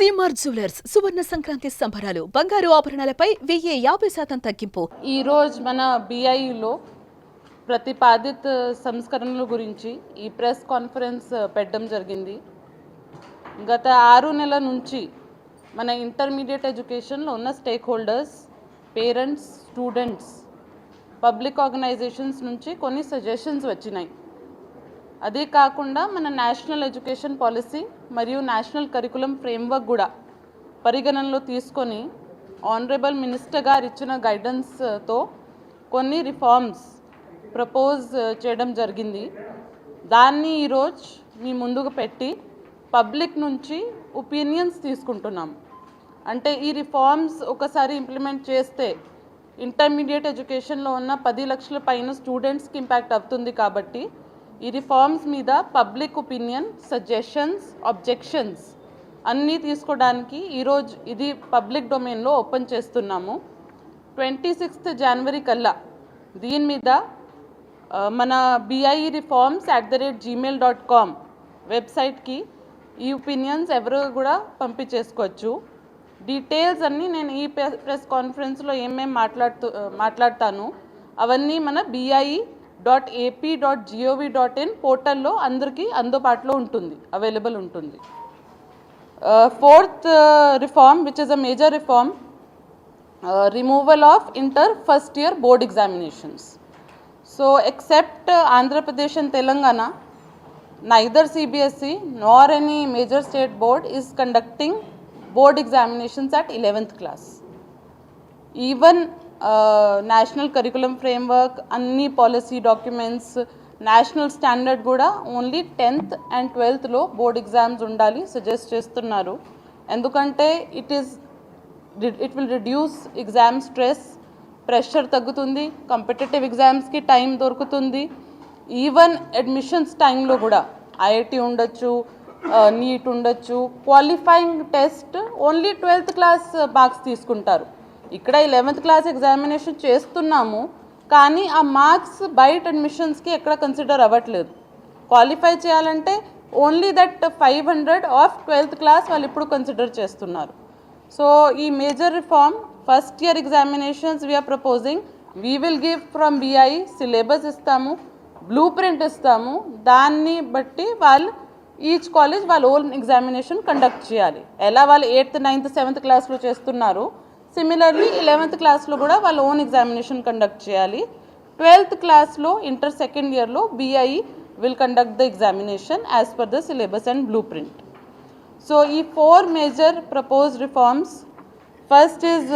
CMR jewellers సువర్ణ సంక్రాంతి సంబరాలు బంగారు ఆభరణాలపై వెయ్యి యాభై శాతం తగ్గింపు. ఈరోజు మన బిఐలో ప్రతిపాదిత సంస్కరణల గురించి ఈ ప్రెస్ కాన్ఫరెన్స్ పెట్టడం జరిగింది. గత ఆరు నెలల నుంచి మన ఇంటర్మీడియట్ ఎడ్యుకేషన్లో ఉన్న stake holders parents students public organisations నుంచి కొన్ని సజెషన్స్ వచ్చినాయి. అదే కాకుండా మన నేషనల్ ఎడ్యుకేషన్ పాలసీ మరియు నేషనల్ కరికులం ఫ్రేమ్వర్క్ కూడా పరిగణనలో తీసుకొని ఆనరబుల్ మినిస్టర్ గారు ఇచ్చిన గైడెన్స్తో కొన్ని రిఫార్మ్స్ ప్రపోజ్ చేయడం జరిగింది. దాన్ని ఈరోజు మీ ముందుకు పెట్టి పబ్లిక్ నుంచి ఒపీనియన్స్ తీసుకుంటున్నాం. అంటే ఈ రిఫార్మ్స్ ఒకసారి ఇంప్లిమెంట్ చేస్తే ఇంటర్మీడియట్ ఎడ్యుకేషన్లో ఉన్న పది లక్షల పైన స్టూడెంట్స్కి ఇంపాక్ట్ అవుతుంది కాబట్టి ఈ రిఫార్మ్స్ మీద పబ్లిక్ ఒపీనియన్ సజెషన్స్ అబ్జెక్షన్స్ అన్నీ తీసుకోవడానికి ఈరోజు ఇది పబ్లిక్ డొమైన్లో ఓపెన్ చేస్తున్నాము. ట్వంటీ సిక్స్త్ జనవరి కల్లా దీని మీద మన BI reforms at the rate Gmail dot com వెబ్సైట్కి ఈ ఒపీనియన్స్ ఎవరు కూడా పంపించేసుకోవచ్చు. డీటెయిల్స్ అన్నీ నేను ఈ ప్రెస్ ప్రెస్ కాన్ఫరెన్స్లో ఏమేమి మాట్లాడుతూ మాట్లాడతాను అవన్నీ మన BI dot AP dot gov dot in పోర్టల్లో అందరికీ అందుబాటులో ఉంటుంది అవైలబుల్ ఉంటుంది. Fourth reform which is a major reform removal of inter first year board examinations so except Andhra Pradesh and Telangana neither CBSE nor any major state board is conducting board examinations at 11th class even national curriculum framework అన్ని policy documents national standard కూడా only tenth and ట్వెల్త్లో board exams ఉండాలి suggest చేస్తున్నారు. ఎందుకంటే it is it will reduce exam stress pressure తగ్గుతుంది competitive ఎగ్జామ్స్కి time దొరుకుతుంది. Even admissions టైంలో కూడా ఐఐటి ఉండొచ్చు నీట్ ఉండొచ్చు qualifying test only twelfth class marks తీసుకుంటారు. ఇక్కడ ఈ లెవెంత్ క్లాస్ ఎగ్జామినేషన్ చేస్తున్నాము కానీ ఆ మార్క్స్ బయట అడ్మిషన్స్కి ఎక్కడ కన్సిడర్ అవ్వట్లేదు. క్వాలిఫై చేయాలంటే only that five hundred of twelfth class వాళ్ళు ఇప్పుడు కన్సిడర్ చేస్తున్నారు. సో ఈ major reform first year examinations we're proposing we will give from BI syllabus ఇస్తాము బ్లూ ప్రింట్ ఇస్తాము దాన్ని బట్టి వాళ్ళు ఈచ్ కాలేజ్ వాళ్ళ ఓన్ ఎగ్జామినేషన్ కండక్ట్ చేయాలి. ఎలా వాళ్ళు ఎయిత్ నైన్త్ సెవెంత్ క్లాస్లో చేస్తున్నారు సిమిలర్లీ ఇలెవెంత్ క్లాస్లో కూడా వాళ్ళ ఓన్ ఎగ్జామినేషన్ కండక్ట్ చేయాలి. ట్వెల్త్ క్లాస్లో ఇంటర్ సెకండ్ ఇయర్లో BI will conduct the examination as per the syllabus and blue print so ఈ four major propose reforms first is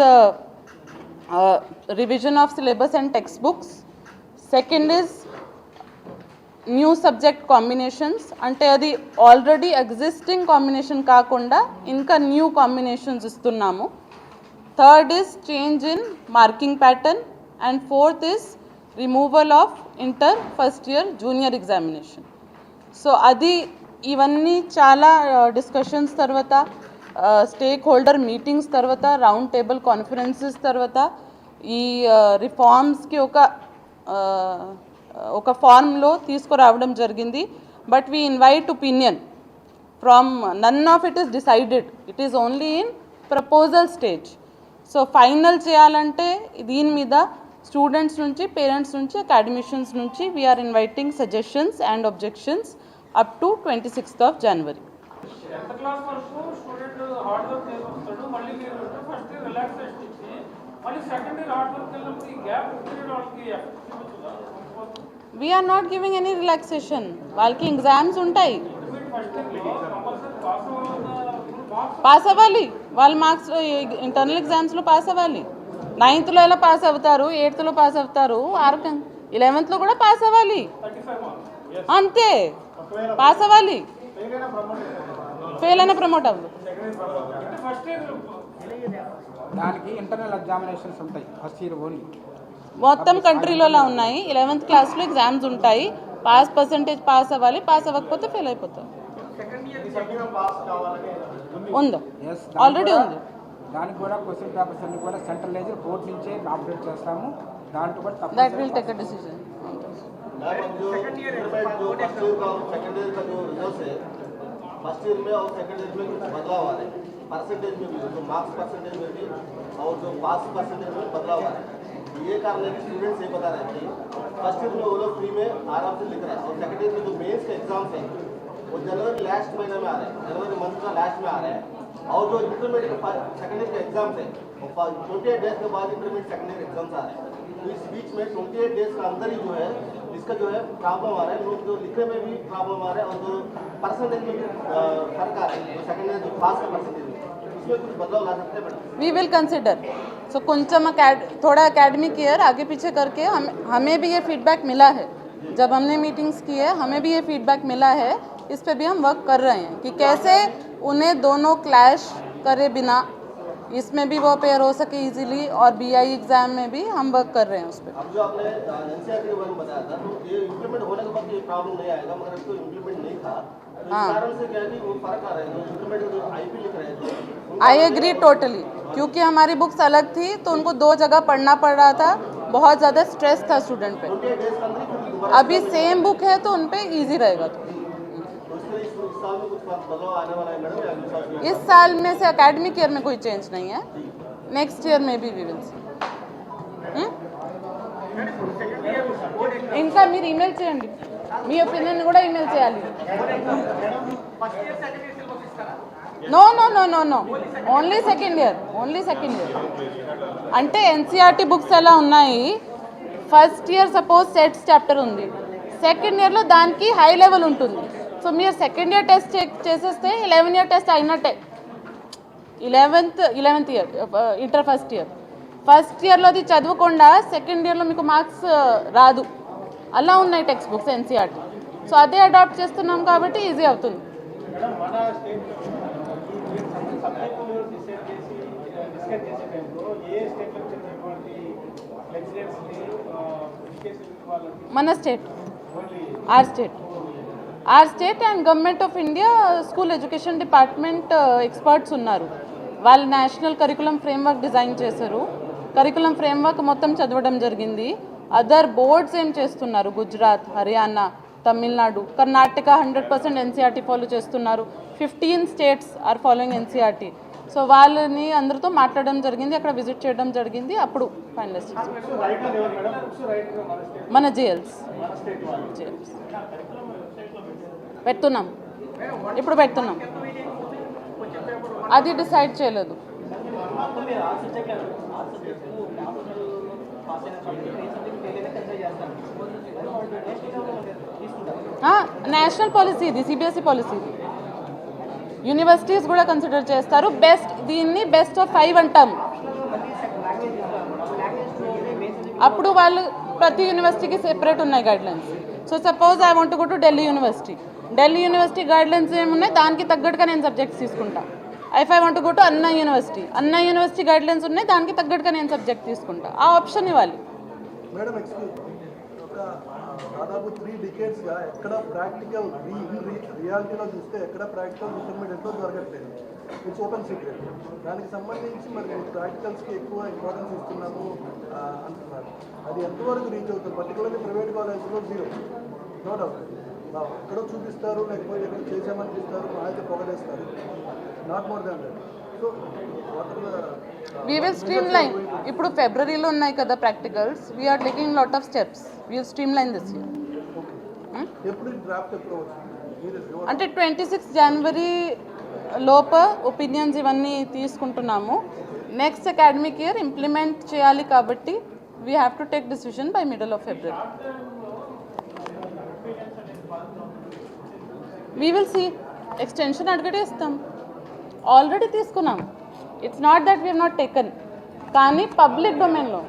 revision of syllabus and text books second is new subject combinations అంటే అది already existing combination కాకుండా ఇంకా new combinations ఇస్తున్నాము. Third is change in marking pattern and fourth is removal of inter first year junior examination so అది ఇవన్నీ చాలా discussions తర్వాత stake holder meetings తర్వాత రౌండ్ టేబుల్ కాన్ఫరెన్సెస్ తర్వాత ఈ రిఫార్మ్స్కి ఒక ఒక ఫార్మ్లో తీసుకురావడం జరిగింది. But we invite opinion from none of it is decided it is only in proposal stage so final చేయాలంటే దీని మీద స్టూడెంట్స్ నుంచి పేరెంట్స్ నుంచి అకాడమిషియన్స్ నుంచి we're inviting suggestions and objections up to twenty sixth of January we're not giving any relaxation వాళ్ళకి exams ఉంటాయి. Pass అవ్వాలి. వాళ్ళ మార్క్స్ ఇంటర్నల్ ఎగ్జామ్స్లో పాస్ అవ్వాలి. నైన్త్లో ఎలా పాస్ అవుతారు? ఎయిత్లో పాస్ అవుతారు? ఆరు ఇలెవెన్త్లో కూడా పాస్ అవ్వాలి. అంతే. పాస్ అవ్వాలి. ఫెయిల్ అయినా ప్రమోట్ అవ్వదు. అంటే ఫస్ట్ ఇయర్ దానికి ఇంటర్నల్ ఎగ్జామినేషన్స్ ఉంటాయి ఫస్ట్ ఇయర్ ఓన్లీ. మొత్తం కంట్రీలో ఉన్నాయి. ఇలెవెన్త్ క్లాస్లో ఎగ్జామ్స్ ఉంటాయి. పాస్ పర్సంటేజ్ పాస్ అవ్వాలి. పాస్ అవ్వకపోతే ఫెయిల్ అయిపోతారు ఉందా ఎస్ ఆల్రెడీ ఉంది దానికి కూడా క్వశ్చన్ పేపర్స్ అన్ని కూడా సెంట్రలైజ్ కోర్టు నుంచే అప్డేట్ చేస్తాము దాంట్లో కూడా దట్ తప్పనిసరిగా will take a decision second year जो फर्स्ट ईयर का सेकंड ईयर का जो रिजल्ट है फर्स्ट ईयर में और सेकंड ईयर में कुछ बदलाव आ रहे हैं परसेंटेज में भी जो मार्क्स परसेंटेज में भी और जो पास परसेंटेज में बदलाव आ रहा है ये कारण है कि स्टूडेंट्स ये बता रहे हैं कि फर्स्ट ईयर में वो लोग फ्री में आराम से लिख रहे हैं और सेकंड ईयर में जो मेंस के एग्जाम्स हैं वो जनवरी लास्ट महीने में आ रहे हैं, जनवरी मंथ का लास्ट में आ रहे हैं। और जो इंटरमीडिएट का सेकंड ईयर के एग्ज़ाम्स है ट्वेंटी एट डेज़ के बाद इंटरमीडिएट ईयर एग्ज़ाम्स आ रहे हैं। तो इस बीच में ट्वेंटी एट डेज़ का अंदर ही जो है, इसका जो है प्रॉब्लम आ रहा है। लोग जो लिखने में भी प्रॉब्लम आ रहा है और जो परसेंटेज में भी फ़र्क आ रहा है, जो ईयर जो पास का percentage we will consider so కొంచెం थोड़ा अकेडमिक ईयर आगे पीछे करके हम, हमें भी ये फीडबैक मिला है। जब हमने मीटिंग्स की है हमें भी ये फीडबैक मिला है इस पे भी हम वर्क कर रहे हैं कि कैसे उन्हें दोनों क्लैश करे बिना। इसमें भी वो अपेयर हो सके इजीली और बीआई एग्ज़ाम में भी हम वर्क कर रहे हैं उस पर अब जो आपने बताया था तो ये इम्प्लीमेंट होने के बाद ये प्रॉब्लम नहीं आएगा मगर इसको इम्प्लीमेंट नहीं था। तो। कारण से क्या कि वो फ़र्क आ रहा जो इम्प्लीमेंट जो आईपी लिख रहे थे आई एग्री टोटली क्योंकि हमारी बुक्स अलग थी तो उनको दो जगह पढ़ना पड़ रहा था बहुत ज़्यादा स्ट्रेस था स्टूडेंट पे। अभी सेम बुक है तो उन पे ईजी रहेगा तो तो। इस, इस साल में कुछ बदलाव आने वाला है मैडम या अगले साल में? इस साल में से एकेडमिक ईयर में कोई चेंज नहीं है नेक्स्ट ईयर में भी वी विल सी ఇంకా మీరు ఈమెయిల్ చేయండి మీ ఒపీనియన్ కూడా ఈమెయిల్ చేయాలి no no no no no only second year only second year అంటే ఎన్సీఆర్టీ బుక్స్ ఎలా ఉన్నాయి first year suppose sets chapter ఉంది సెకండ్ ఇయర్లో దానికి హై లెవెల్ ఉంటుంది సో మీరు సెకండ్ ఇయర్ టెస్ట్ చెక్ చేసేస్తే లెవెన్ ఇయర్ టెస్ట్ అయినట్టే. Eleventh eleventh year inter first year first ఇయర్లో అది చదవకుండా సెకండ్ ఇయర్లో మీకు మార్క్స్ uh, రాదు. అలా ఉన్నాయి టెక్స్ట్ బుక్స్ ఎన్సీఆర్టీ సో అదే అడాప్ట్ చేస్తున్నాం కాబట్టి ఈజీ అవుతుంది. మన state or state or state and government of India school education department experts ఉన్నారు. వాళ్ళు నేషనల్ కరికులం ఫ్రేమ్వర్క్ డిజైన్ చేశారు. కరికులం ఫ్రేమ్వర్క్ మొత్తం చదవడం జరిగింది. అదర్ బోర్డ్స్ ఏం చేస్తున్నారు? Gujarat Haryana Tamil Nadu Karnataka hundred percent NCERT follow చేస్తున్నారు. Fifteen states are following NCERT so వాళ్ళని అందరితో మాట్లాడడం జరిగింది. అక్కడ విజిట్ చేయడం జరిగింది. అప్పుడు ఫైనలైజ్ మన జేఎల్స్ జేఎల్స్ పెడుతున్నాం. ఇప్పుడు పెడుతున్నాం. అది డిసైడ్ చేయలేదు. నేషనల్ పాలసీ ఇది సిబిఎస్ఈ పాలసీ ఇది. యూనివర్సిటీస్ కూడా కన్సిడర్ చేస్తారు. బెస్ట్ దీన్ని బెస్ట్ ఆఫ్ ఫైవ్ అంటాం. అప్పుడు వాళ్ళు ప్రతి యూనివర్సిటీకి సెపరేట్ ఉన్నాయి guidelines so suppose I want go to Delhi university Delhi university guidelines ఏమున్నాయి? దానికి తగ్గట్టుగా నేను సబ్జెక్ట్స్ తీసుకుంటా. If I want go to Anna university Anna university guidelines ఉన్నాయి దానికి తగ్గట్టుగా నేను సబ్జెక్ట్ తీసుకుంటా. ఆ ఆప్షన్ ఇవ్వాలి. దాదాపు త్రీ డికేట్స్గా ఎక్కడ ప్రాక్టికల్ రియాలిటీలో చూస్తే ఎక్కడ ప్రాక్టికల్ ఇంటర్మీడియట్లో జరగట్లేదు ఇట్స్ ఓపెన్ సీక్రెట్ దానికి సంబంధించి మరి ప్రాక్టికల్స్కి ఎక్కువ ఇంపార్టెన్స్ ఇస్తున్నాము అంటున్నారు. అది ఎంతవరకు రీచ్ అవుతుంది? పర్టికులర్లీ ప్రైవేట్ కాలేజ్లో జీరో నో డౌట్ ఎక్కడో చూపిస్తారు లేకపోతే ఎక్కడ చేసామని చూస్తారు మా అయితే పొగలేస్తారు not more than that so we will stream line ఇప్పుడు ఫిబ్రవరిలో ఉన్నాయి కదా practicals we're taking lot of steps we'll stream line this year ఎప్పుడు డ్రాఫ్ట్ ఎప్పుడు వచ్చింది మీరు అంటే ట్వంటీ సిక్స్ జనవరి లోప ఒపీనియన్స్ ఇవన్నీ తీసుకుంటున్నాము. నెక్స్ట్ అకాడమిక్ ఇయర్ ఇంప్లిమెంట్ చేయాలి కాబట్టి we have to take decision by middle of February we will see extension అడిగితే ఇస్తాం ఆల్రెడీ తీసుకున్నాం it's not that we're not taken కానీ పబ్లిక్ డొమైన్లో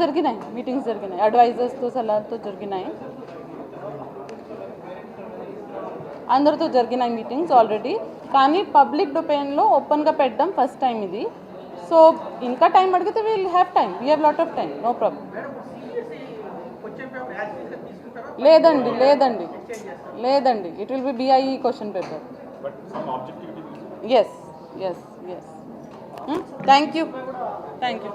జరిగినాయి. మీటింగ్స్ జరిగినాయి. అడ్వైజర్స్తో సలహాలతో జరిగినాయి. అందరితో జరిగినాయి మీటింగ్స్ ఆల్రెడీ కానీ పబ్లిక్ డొమైన్లో ఓపెన్గా పెట్టడం ఫస్ట్ టైం ఇది. సో ఇంకా టైం అడిగితే we'll have time we have lot of time no problem లేదండి లేదండి. లేదండి. It will be BIE question paper yes yes yes thank you thank you